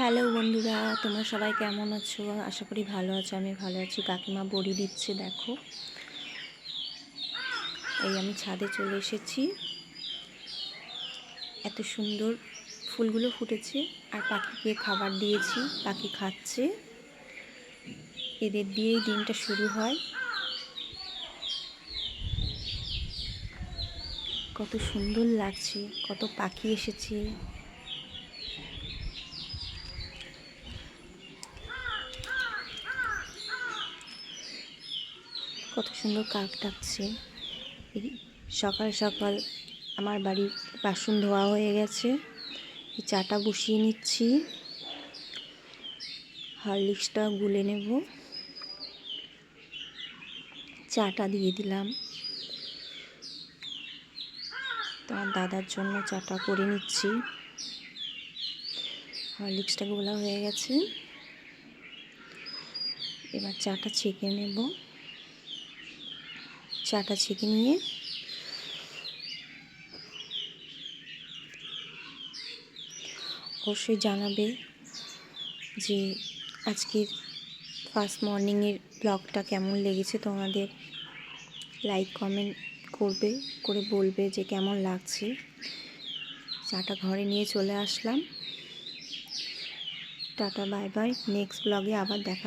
Hello বন্ধুরা, তোমরা সবাই কেমন আছো? আশা করি ভালো আছো, আমি ভালো আছি। কাকিমা বড়ি দিচ্ছে, দেখো। এই আমি ছাদে চলে এসেছি। এত সুন্দর ফুলগুলো ফুটেছে, আর পাখিকে খাবার দিয়েছি, পাখি খাচ্ছে। এদের দিয়েই দিনটা শুরু হয়। কত সুন্দর লাগছে, কত পাখি এসেছে। কত সুন্দর কাক ডাকছে। সকাল সকাল আমার বাড়ির বাসন ধোয়া হয়ে গেছে। চাটা বসিয়ে নিচ্ছি। হরলিক্সটা গুলে নেব। চাটা দিয়ে দিলাম। তোমার দাদার জন্য চাটা করে নিচ্ছি। হরলিক্সটা গোলা হয়ে গেছে। এবার চাটা ছেঁকে নেব। চাটা ছেঁকে নিয়ে। অবশ্যই জানাবে যে আজকের ফার্স্ট মর্নিংয়ের ব্লগটা কেমন লেগেছে। তোমাদের লাইক, কমেন্ট করবে, করে বলবে যে কেমন লাগছে। চাটা ঘরে নিয়ে চলে আসলাম। Tata, bye bye. নেক্সট ব্লগে আবার দেখা